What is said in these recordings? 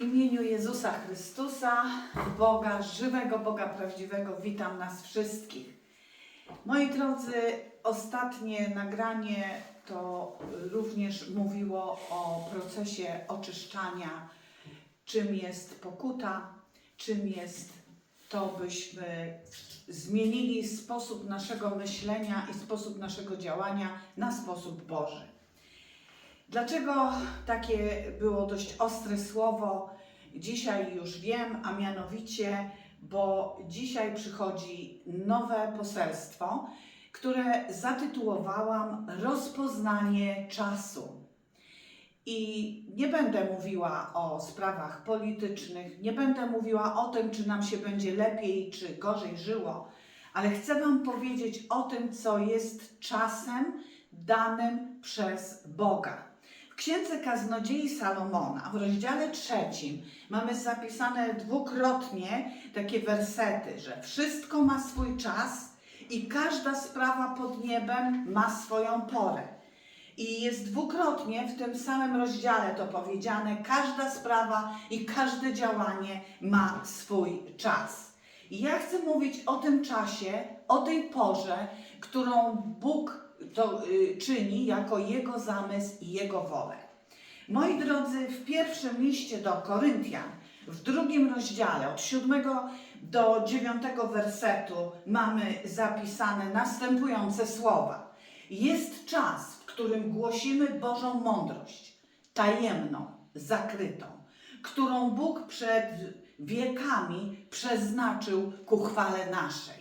W imieniu Jezusa Chrystusa, Boga, żywego Boga prawdziwego, witam nas wszystkich. Moi drodzy, ostatnie nagranie to również mówiło o procesie oczyszczania, czym jest pokuta, czym jest to, byśmy zmienili sposób naszego myślenia i sposób naszego działania na sposób Boży. Dlaczego takie było dość ostre słowo? Dzisiaj już wiem, a mianowicie, bo dzisiaj przychodzi nowe poselstwo, które zatytułowałam Rozpoznanie czasu. I nie będę mówiła o sprawach politycznych, nie będę mówiła o tym, czy nam się będzie lepiej, czy gorzej żyło, ale chcę Wam powiedzieć o tym, co jest czasem danym przez Boga. Księdze Kaznodziei Salomona w rozdziale trzecim mamy zapisane dwukrotnie takie wersety, że wszystko ma swój czas i każda sprawa pod niebem ma swoją porę. I jest dwukrotnie w tym samym rozdziale to powiedziane, każda sprawa i każde działanie ma swój czas. I ja chcę mówić o tym czasie, o tej porze, którą Bóg to y, czyni jako Jego zamysł i Jego wolę. Moi drodzy, w pierwszym liście do Koryntian, w drugim rozdziale, od siódmego do dziewiątego wersetu, mamy zapisane następujące słowa. Jest czas, w którym głosimy Bożą mądrość, tajemną, zakrytą, którą Bóg przed wiekami przeznaczył ku chwale naszej.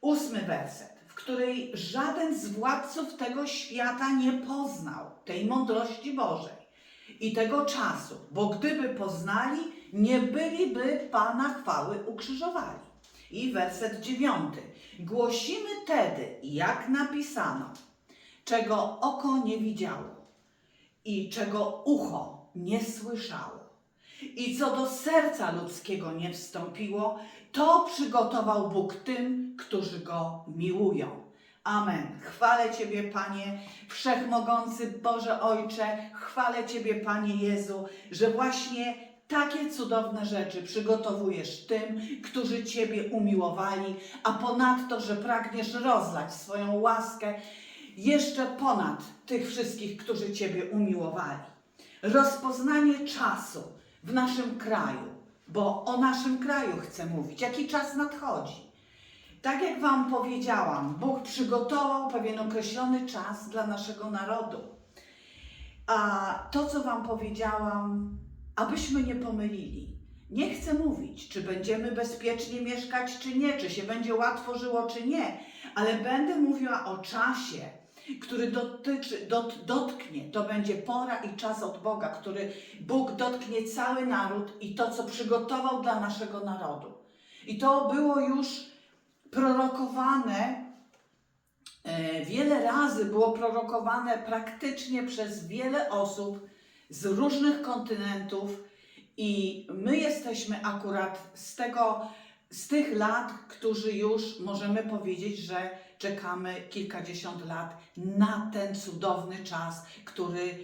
Ósmy werset, której żaden z władców tego świata nie poznał tej mądrości Bożej i tego czasu, bo gdyby poznali, nie byliby Pana chwały ukrzyżowali. I werset dziewiąty. Głosimy tedy, jak napisano, czego oko nie widziało i czego ucho nie słyszało. I co do serca ludzkiego nie wstąpiło, to przygotował Bóg tym, którzy Go miłują. Amen. Chwalę Ciebie, Panie, Wszechmogący Boże Ojcze, chwalę Ciebie, Panie Jezu, że właśnie takie cudowne rzeczy przygotowujesz tym, którzy Ciebie umiłowali, a ponadto, że pragniesz rozlać swoją łaskę jeszcze ponad tych wszystkich, którzy Ciebie umiłowali. Rozpoznanie czasu w naszym kraju, bo o naszym kraju chcę mówić, jaki czas nadchodzi. Tak jak Wam powiedziałam, Bóg przygotował pewien określony czas dla naszego narodu. A to, co Wam powiedziałam, abyśmy nie pomylili. Nie chcę mówić, czy będziemy bezpiecznie mieszkać, czy nie, czy się będzie łatwo żyło, czy nie, ale będę mówiła o czasie, który dotyczy, dot, dotknie, to będzie pora i czas od Boga, który Bóg dotknie cały naród i to, co przygotował dla naszego narodu. I to było już prorokowane, e, wiele razy było prorokowane praktycznie przez wiele osób z różnych kontynentów i my jesteśmy akurat z tego, z tych lat, którzy już możemy powiedzieć, że czekamy kilkadziesiąt lat na ten cudowny czas, który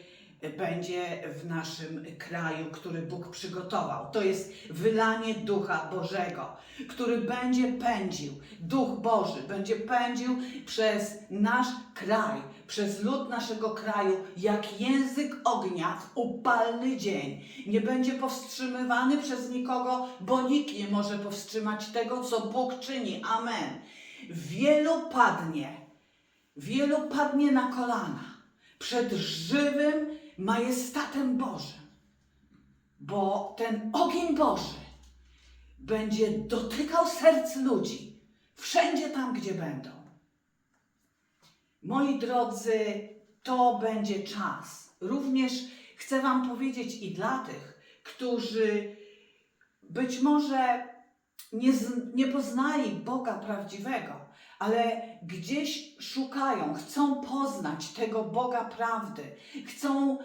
będzie w naszym kraju, który Bóg przygotował. To jest wylanie Ducha Bożego, który będzie pędził, Duch Boży będzie pędził przez nasz kraj, przez lud naszego kraju, jak język ognia w upalny dzień. Nie będzie powstrzymywany przez nikogo, bo nikt nie może powstrzymać tego, co Bóg czyni. Amen. Wielu padnie, wielu padnie na kolana przed żywym majestatem Bożym, bo ten ogień Boży będzie dotykał serc ludzi wszędzie tam, gdzie będą. Moi drodzy, to będzie czas. Również chcę Wam powiedzieć i dla tych, którzy być może nie, nie poznali Boga prawdziwego, ale gdzieś szukają, chcą poznać tego Boga prawdy, chcą,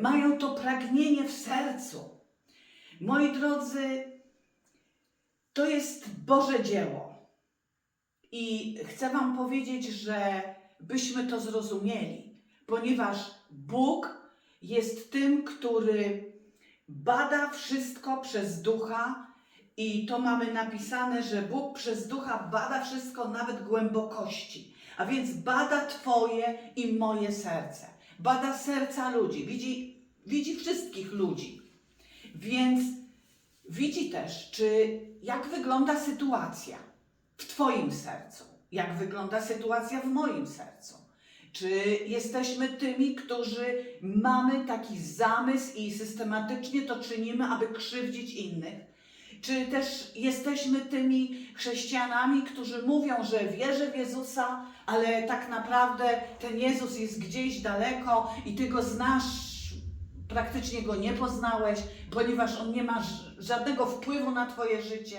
mają to pragnienie w sercu. Moi drodzy, to jest Boże dzieło. I chcę Wam powiedzieć, że byśmy to zrozumieli, ponieważ Bóg jest tym, który bada wszystko przez ducha i to mamy napisane, że Bóg przez ducha bada wszystko, nawet głębokości. A więc bada Twoje i moje serce. Bada serca ludzi. Widzi, widzi wszystkich ludzi. Więc widzi też, czy jak wygląda sytuacja w Twoim sercu, jak wygląda sytuacja w moim sercu. Czy jesteśmy tymi, którzy mamy taki zamysł i systematycznie to czynimy, aby krzywdzić innych? Czy też jesteśmy tymi chrześcijanami, którzy mówią, że wierzę w Jezusa, ale tak naprawdę ten Jezus jest gdzieś daleko i ty go znasz, praktycznie go nie poznałeś, ponieważ on nie ma żadnego wpływu na twoje życie?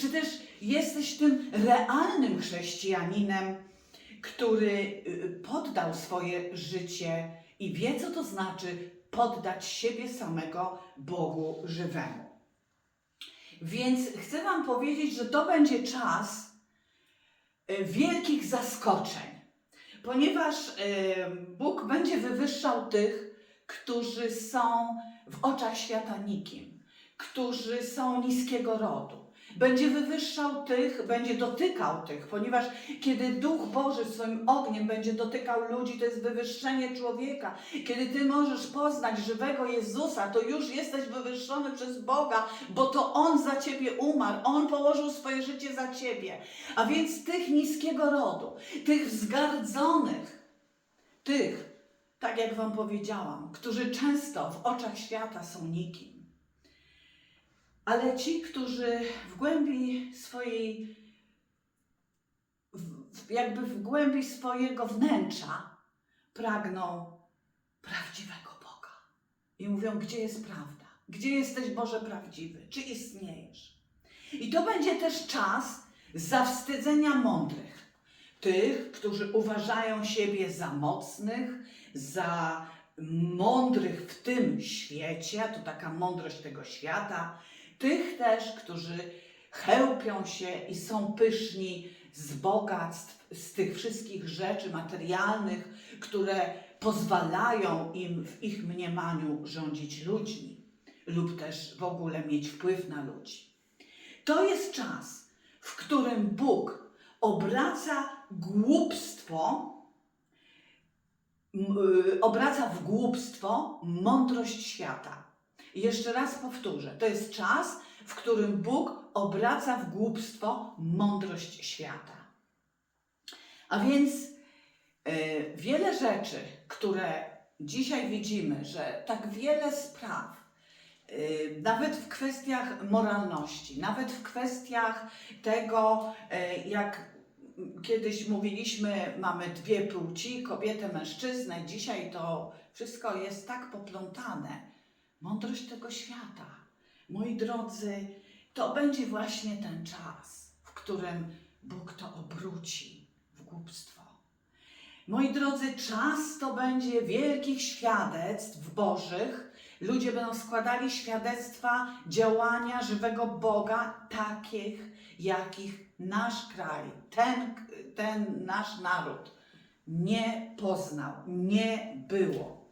Czy też jesteś tym realnym chrześcijaninem, który y, poddał swoje życie i wie, co to znaczy poddać siebie samego Bogu żywemu? Więc chcę Wam powiedzieć, że to będzie czas y, wielkich zaskoczeń, ponieważ y, Bóg będzie wywyższał tych, którzy są w oczach świata nikim, którzy są niskiego rodu. Będzie wywyższał tych, będzie dotykał tych, ponieważ kiedy Duch Boży swoim ogniem będzie dotykał ludzi, to jest wywyższenie człowieka. Kiedy ty możesz poznać żywego Jezusa, to już jesteś wywyższony przez Boga, bo to On za ciebie umarł, On położył swoje życie za ciebie. A więc tych niskiego rodu, tych wzgardzonych, tych, tak jak Wam powiedziałam, którzy często w oczach świata są nikim. Ale ci, którzy w głębi swojej, jakby w głębi swojego wnętrza pragną prawdziwego Boga. I mówią, gdzie jest prawda? Gdzie jesteś Boże prawdziwy? Czy istniejesz? I to będzie też czas zawstydzenia mądrych. Tych, którzy uważają siebie za mocnych, za mądrych w tym świecie, to taka mądrość tego świata, tych też, którzy chełpią się i są pyszni z bogactw, z tych wszystkich rzeczy materialnych, które pozwalają im w ich mniemaniu rządzić ludźmi lub też w ogóle mieć wpływ na ludzi. To jest czas, w którym Bóg obraca głupstwo, y, obraca w głupstwo mądrość świata. I Jeszcze raz powtórzę, to jest czas, w którym Bóg obraca w głupstwo mądrość świata. A więc y, wiele rzeczy, które dzisiaj widzimy, że tak wiele spraw, y, nawet w kwestiach moralności, nawet w kwestiach tego, y, jak kiedyś mówiliśmy, mamy dwie płci, kobietę, mężczyznę, dzisiaj to wszystko jest tak poplątane. Mądrość tego świata. Moi drodzy, to będzie właśnie ten czas, w którym Bóg to obróci w głupstwo. Moi drodzy, czas to będzie wielkich świadectw Bożych. Ludzie będą składali świadectwa działania żywego Boga, takich, jakich nasz kraj, ten, ten nasz naród nie poznał, nie było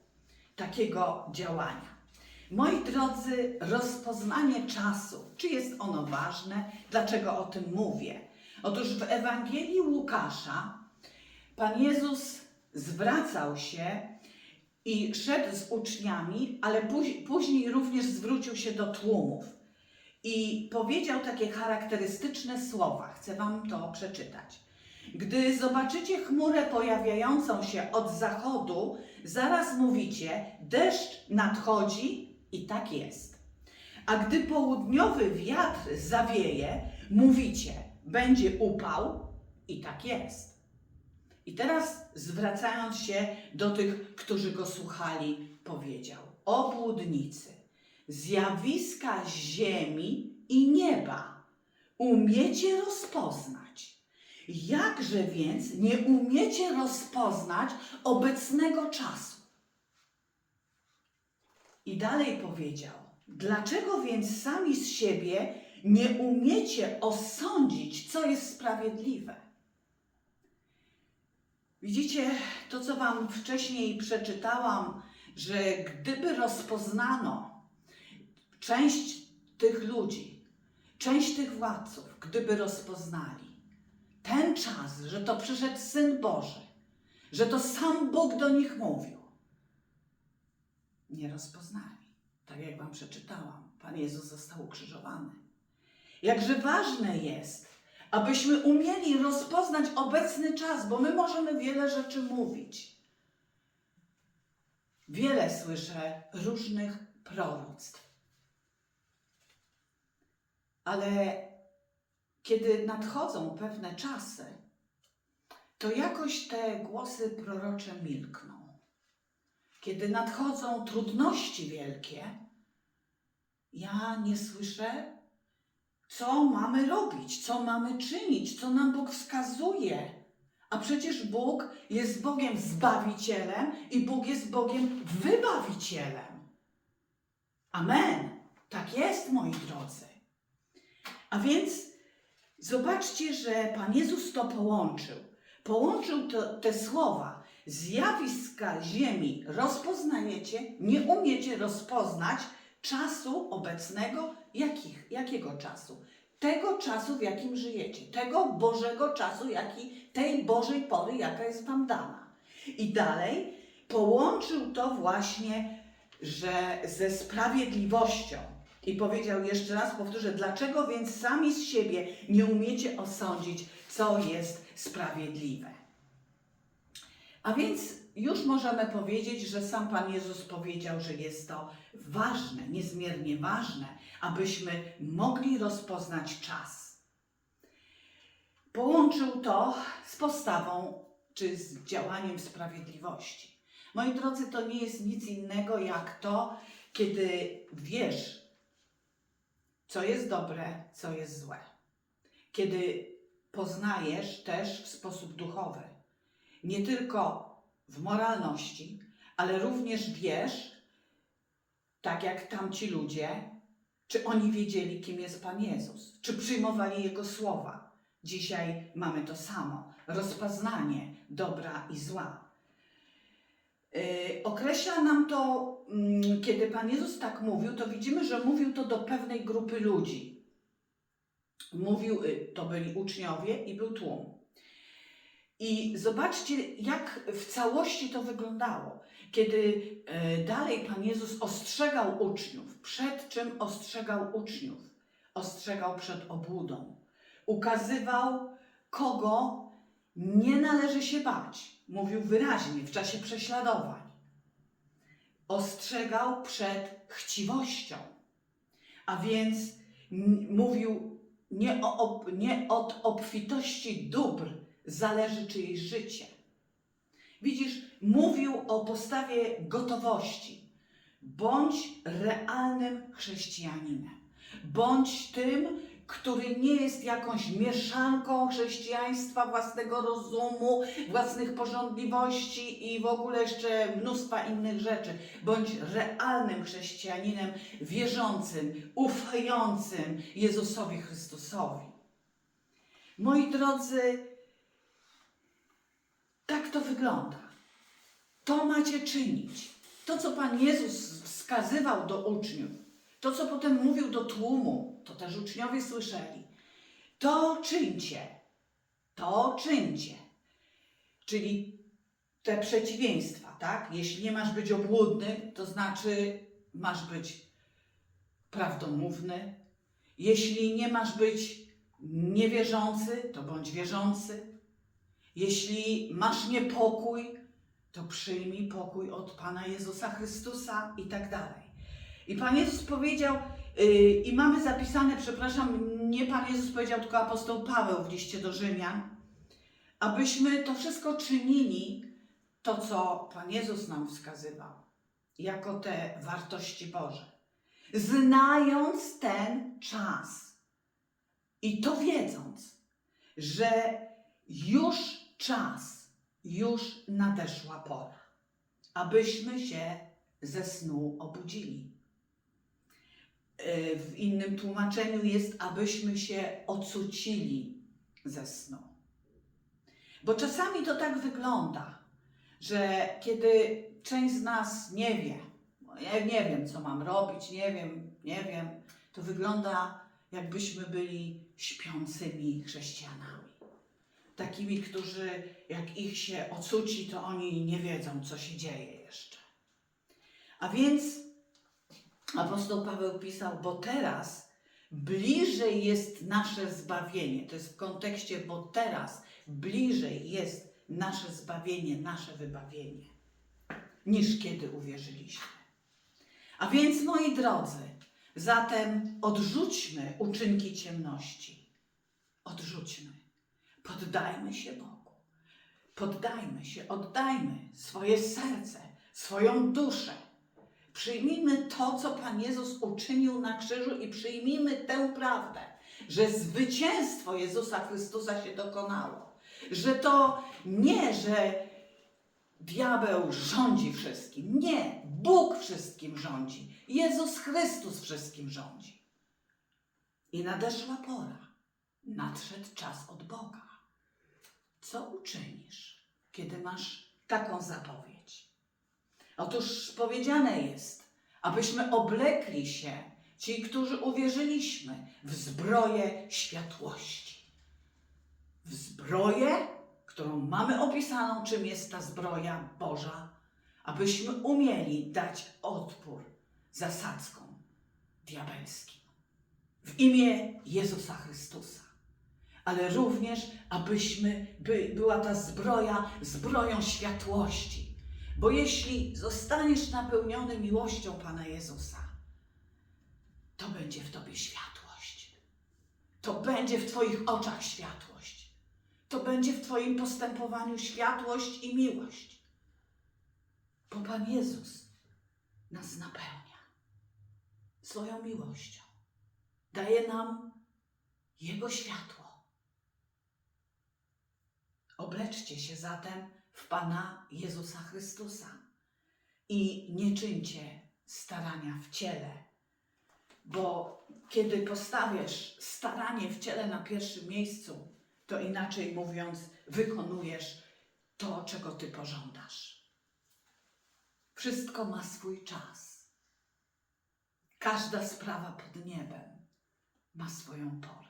takiego działania. Moi drodzy, rozpoznanie czasu, czy jest ono ważne, dlaczego o tym mówię? Otóż w Ewangelii Łukasza Pan Jezus zwracał się i szedł z uczniami, ale póź- później również zwrócił się do tłumów i powiedział takie charakterystyczne słowa. Chcę Wam to przeczytać. Gdy zobaczycie chmurę pojawiającą się od zachodu, zaraz mówicie: deszcz nadchodzi, i tak jest. A gdy południowy wiatr zawieje, mówicie: będzie upał, i tak jest. I teraz, zwracając się do tych, którzy go słuchali, powiedział: Obłudnicy, zjawiska ziemi i nieba umiecie rozpoznać. Jakże więc nie umiecie rozpoznać obecnego czasu? I dalej powiedział: Dlaczego więc sami z siebie nie umiecie osądzić, co jest sprawiedliwe? Widzicie to, co Wam wcześniej przeczytałam, że gdyby rozpoznano część tych ludzi, część tych władców, gdyby rozpoznali ten czas, że to przyszedł Syn Boży, że to sam Bóg do nich mówił, nie rozpoznali. Tak jak Wam przeczytałam, Pan Jezus został ukrzyżowany. Jakże ważne jest, abyśmy umieli rozpoznać obecny czas, bo my możemy wiele rzeczy mówić. Wiele słyszę różnych proroctw. Ale kiedy nadchodzą pewne czasy, to jakoś te głosy prorocze milkną. Kiedy nadchodzą trudności wielkie, ja nie słyszę, co mamy robić, co mamy czynić, co nam Bóg wskazuje. A przecież Bóg jest Bogiem zbawicielem i Bóg jest Bogiem wybawicielem. Amen. Tak jest, moi drodzy. A więc zobaczcie, że Pan Jezus to połączył. Połączył to, te słowa. Zjawiska ziemi rozpoznajecie, nie umiecie rozpoznać czasu obecnego. Jakich, jakiego czasu? Tego czasu, w jakim żyjecie. Tego Bożego czasu, jaki, tej Bożej pory, jaka jest Wam dana. I dalej połączył to właśnie, że ze sprawiedliwością. I powiedział jeszcze raz, powtórzę, dlaczego więc sami z siebie nie umiecie osądzić, co jest sprawiedliwe? A więc już możemy powiedzieć, że sam Pan Jezus powiedział, że jest to ważne, niezmiernie ważne, abyśmy mogli rozpoznać czas. Połączył to z postawą czy z działaniem sprawiedliwości. Moi drodzy, to nie jest nic innego jak to, kiedy wiesz, co jest dobre, co jest złe. Kiedy poznajesz też w sposób duchowy, nie tylko w moralności, ale również wiesz, tak jak tamci ludzie, czy oni wiedzieli, kim jest Pan Jezus, czy przyjmowali Jego słowa. Dzisiaj mamy to samo rozpoznanie dobra i zła. Yy, określa nam to, mm, kiedy Pan Jezus tak mówił, to widzimy, że mówił to do pewnej grupy ludzi. Mówił, y, to byli uczniowie i był tłum. I zobaczcie, jak w całości to wyglądało. Kiedy e, dalej Pan Jezus ostrzegał uczniów, przed czym ostrzegał uczniów? Ostrzegał przed obłudą. Ukazywał, kogo nie należy się bać. Mówił wyraźnie w czasie prześladowań. Ostrzegał przed chciwością. A więc mówił nie, o, nie od obfitości dóbr zależy czyjeś życie. Widzisz, mówił o postawie gotowości. Bądź realnym chrześcijaninem. Bądź tym, który nie jest jakąś mieszanką chrześcijaństwa, własnego rozumu, własnych porządliwości i w ogóle jeszcze mnóstwa innych rzeczy. Bądź realnym chrześcijaninem, wierzącym, ufającym Jezusowi Chrystusowi. Moi drodzy, tak to wygląda. To macie czynić. To, co Pan Jezus wskazywał do uczniów, to, co potem mówił do tłumu, to też uczniowie słyszeli. To czyńcie. To czyńcie. Czyli te przeciwieństwa, tak? Jeśli nie masz być obłudny, to znaczy masz być prawdomówny. Jeśli nie masz być niewierzący, to bądź wierzący. Jeśli masz niepokój, to przyjmij pokój od Pana Jezusa Chrystusa i tak dalej. I Pan Jezus powiedział, yy, i mamy zapisane, przepraszam, nie Pan Jezus powiedział, tylko apostoł Paweł w liście do Rzymian, abyśmy to wszystko czynili, to co Pan Jezus nam wskazywał, jako te wartości Boże. Znając ten czas i to wiedząc, że już czas, już nadeszła pora, abyśmy się ze snu obudzili. Yy, W innym tłumaczeniu jest, abyśmy się ocucili ze snu. Bo czasami to tak wygląda, że kiedy część z nas nie wie, ja nie wiem, co mam robić, nie wiem, nie wiem. To wygląda, jakbyśmy byli śpiącymi chrześcijanami. Takimi, którzy jak ich się ocuci, to oni nie wiedzą, co się dzieje jeszcze. A więc apostoł Paweł pisał, bo teraz bliżej jest nasze zbawienie. To jest w kontekście, bo teraz bliżej jest nasze zbawienie, nasze wybawienie, niż kiedy uwierzyliśmy. A więc, moi drodzy, zatem odrzućmy uczynki ciemności. Odrzućmy. Poddajmy się Bogu. Poddajmy się, oddajmy swoje serce, swoją duszę. Przyjmijmy to, co Pan Jezus uczynił na krzyżu i przyjmijmy tę prawdę, że zwycięstwo Jezusa Chrystusa się dokonało. Że to nie, że diabeł rządzi wszystkim. Nie, Bóg wszystkim rządzi. Jezus Chrystus wszystkim rządzi. I nadeszła pora, nadszedł czas od Boga. Co uczynisz, kiedy masz taką zapowiedź? Otóż powiedziane jest, abyśmy oblekli się, ci, którzy uwierzyliśmy, w zbroję światłości. W zbroję, którą mamy opisaną, czym jest ta zbroja Boża, abyśmy umieli dać odpór zasadzkom diabelskim. W imię Jezusa Chrystusa. Ale również, abyśmy by, była ta zbroja zbroją światłości. Bo jeśli zostaniesz napełniony miłością Pana Jezusa, to będzie w Tobie światłość. To będzie w Twoich oczach światłość. To będzie w Twoim postępowaniu światłość i miłość. Bo Pan Jezus nas napełnia swoją miłością. Daje nam Jego światło. Obleczcie się zatem w Pana Jezusa Chrystusa i nie czyńcie starania w ciele, bo kiedy postawisz staranie w ciele na pierwszym miejscu, to inaczej mówiąc, wykonujesz to, czego Ty pożądasz. Wszystko ma swój czas. Każda sprawa pod niebem ma swoją porę.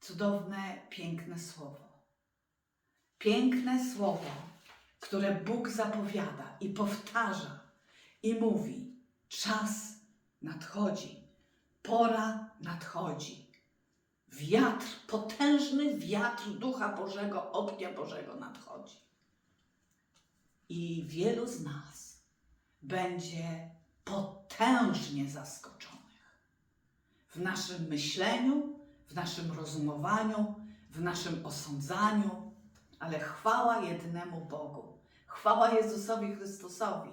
Cudowne, piękne słowo. Piękne słowo, które Bóg zapowiada i powtarza i mówi: czas nadchodzi, pora nadchodzi. Wiatr, potężny wiatr Ducha Bożego, ognia Bożego nadchodzi. I wielu z nas będzie potężnie zaskoczonych w naszym myśleniu, w naszym rozumowaniu, w naszym osądzaniu, ale chwała jednemu Bogu, chwała Jezusowi Chrystusowi.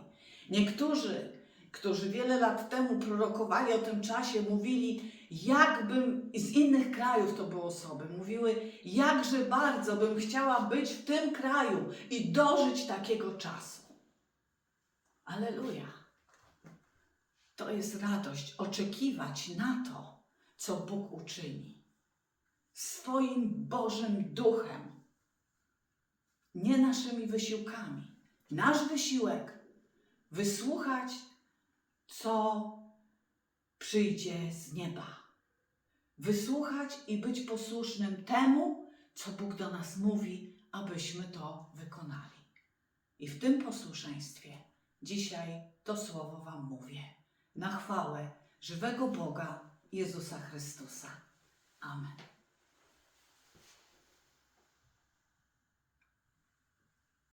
Niektórzy, którzy wiele lat temu prorokowali o tym czasie, mówili, jakbym z innych krajów to były osoby, mówiły, jakże bardzo bym chciała być w tym kraju i dożyć takiego czasu. Aleluja. To jest radość oczekiwać na to, co Bóg uczyni. Swoim Bożym Duchem, nie naszymi wysiłkami. Nasz wysiłek wysłuchać, co przyjdzie z nieba. Wysłuchać i być posłusznym temu, co Bóg do nas mówi, abyśmy to wykonali. I w tym posłuszeństwie dzisiaj to słowo Wam mówię. Na chwałę żywego Boga Jezusa Chrystusa. Amen.